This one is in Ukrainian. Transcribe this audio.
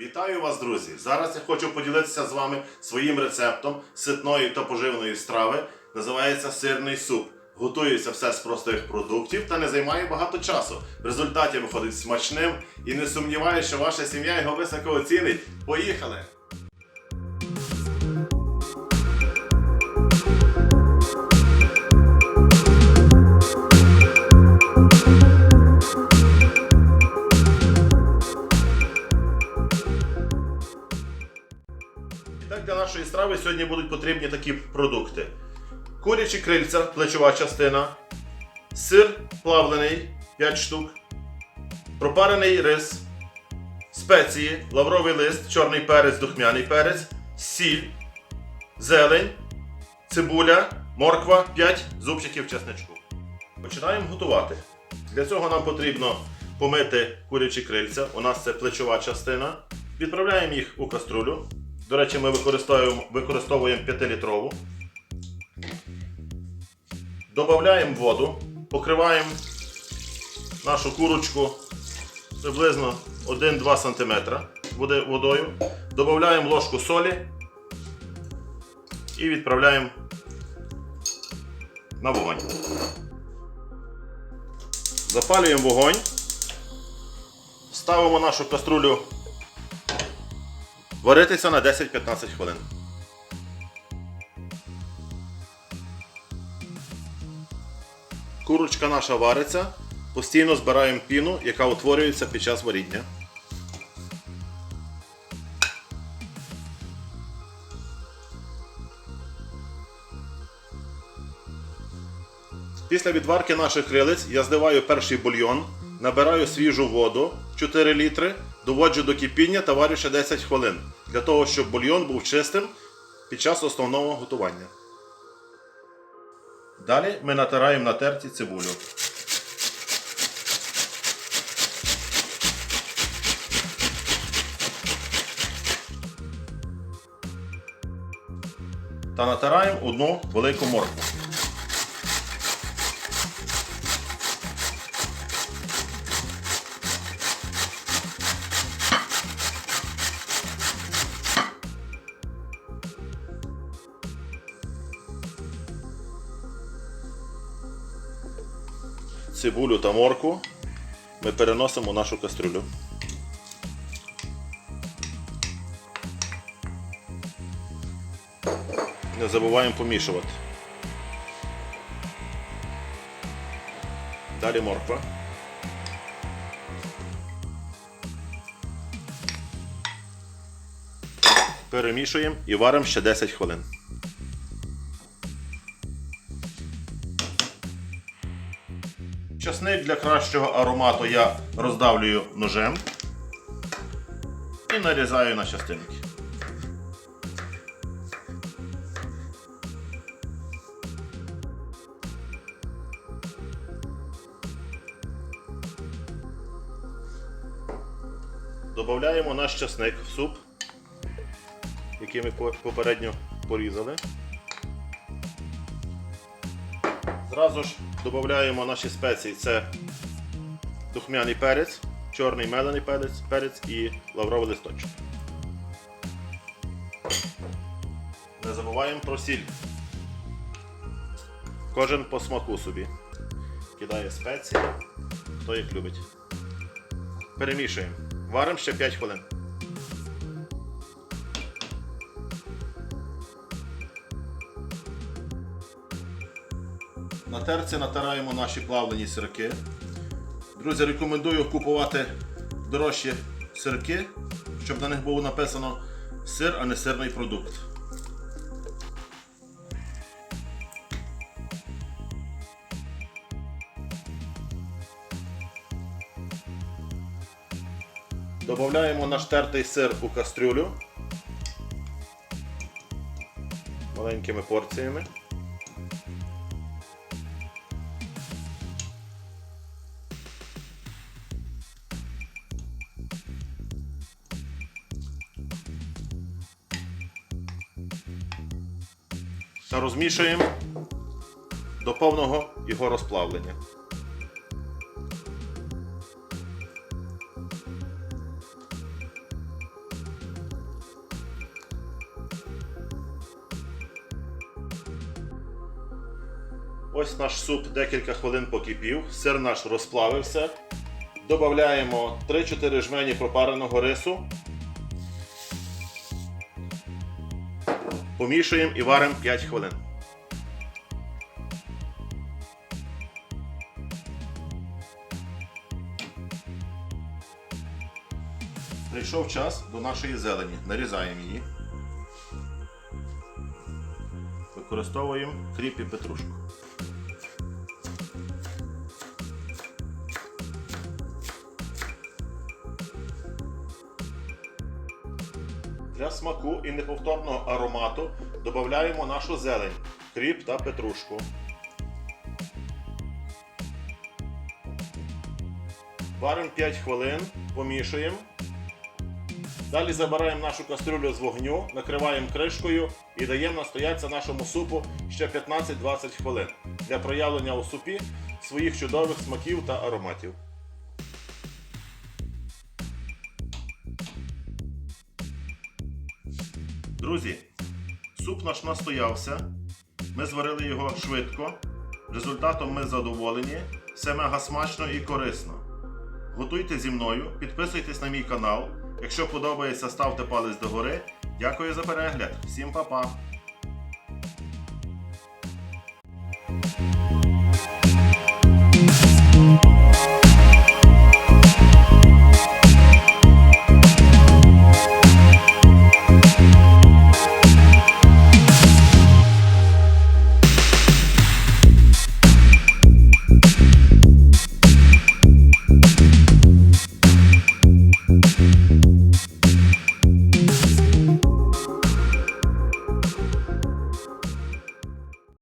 Вітаю вас, друзі! Зараз я хочу поділитися з вами своїм рецептом ситної та поживної страви. Називається сирний суп. Готується все з простих продуктів та не займає багато часу. В результаті виходить смачним і не сумніваюся, що ваша сім'я його високо оцінить. Поїхали! Сьогодні будуть потрібні такі продукти: курячі крильця, плечова частина, сир плавлений 5 штук, пропарений рис, спеції, лавровий лист, чорний перець, духмяний перець, сіль, зелень, цибуля, морква, 5 зубчиків чесничку. Починаємо готувати. Для цього нам потрібно помити курячі крильця. У нас це плечова частина. Відправляємо їх у каструлю. До речі, ми використовуємо, використовуємо 5-літрову. Додаємо воду, покриваємо нашу курочку приблизно 1-2 см водою. Додаємо ложку солі і відправляємо на вогонь. Запалюємо вогонь. Ставимо нашу каструлю варитися на 10-15 хвилин. Курочка наша вариться. Постійно збираємо піну, яка утворюється під час варіння. Після відварки наших крилиць я зливаю перший бульйон, набираю свіжу воду 4 літри, доводжу до кипіння та варю ще 10 хвилин, для того, щоб бульйон був чистим під час основного готування. Далі ми натираємо на терці цибулю. Та натираємо одну велику моркву. Цибулю та морку ми переносимо в нашу кастрюлю. Не забуваємо помішувати. Далі морква. Перемішуємо і варимо ще 10 хвилин. Часник для кращого аромату я роздавлюю ножем і нарізаю на частинки. Додаємо наш часник в суп, який ми попередньо порізали. Зразу ж додаємо наші спеції. Це духмяний перець, чорний мелений перець, перець і лавровий листочок. Не забуваємо про сіль. Кожен по смаку собі. Кидає спеції, хто їх любить. Перемішуємо. Варимо ще 5 хвилин. На терці натираємо наші плавлені сирки. Друзі, рекомендую купувати дорожчі сирки, щоб на них було написано сир, а не сирний продукт. Додаємо наш тертий сир у кастрюлю маленькими порціями. та розмішуємо до повного його розплавлення. Ось наш суп декілька хвилин покипів, сир наш розплавився. Додаємо 3-4 жмені пропареного рису. Помішуємо і варимо 5 хвилин. Прийшов час до нашої зелені. Нарізаємо її. Використовуємо кріп і петрушку. Для смаку і неповторного аромату додаємо нашу зелень, кріп та петрушку. Варимо 5 хвилин, помішуємо. Далі забираємо нашу кастрюлю з вогню, накриваємо кришкою і даємо настоятися нашому супу ще 15-20 хвилин для проявлення у супі своїх чудових смаків та ароматів. Друзі, суп наш настоявся. Ми зварили його швидко. Результатом ми задоволені. Все мега смачно і корисно. Готуйте зі мною, підписуйтесь на мій канал. Якщо подобається, ставте палець догори. Дякую за перегляд. Всім па-па!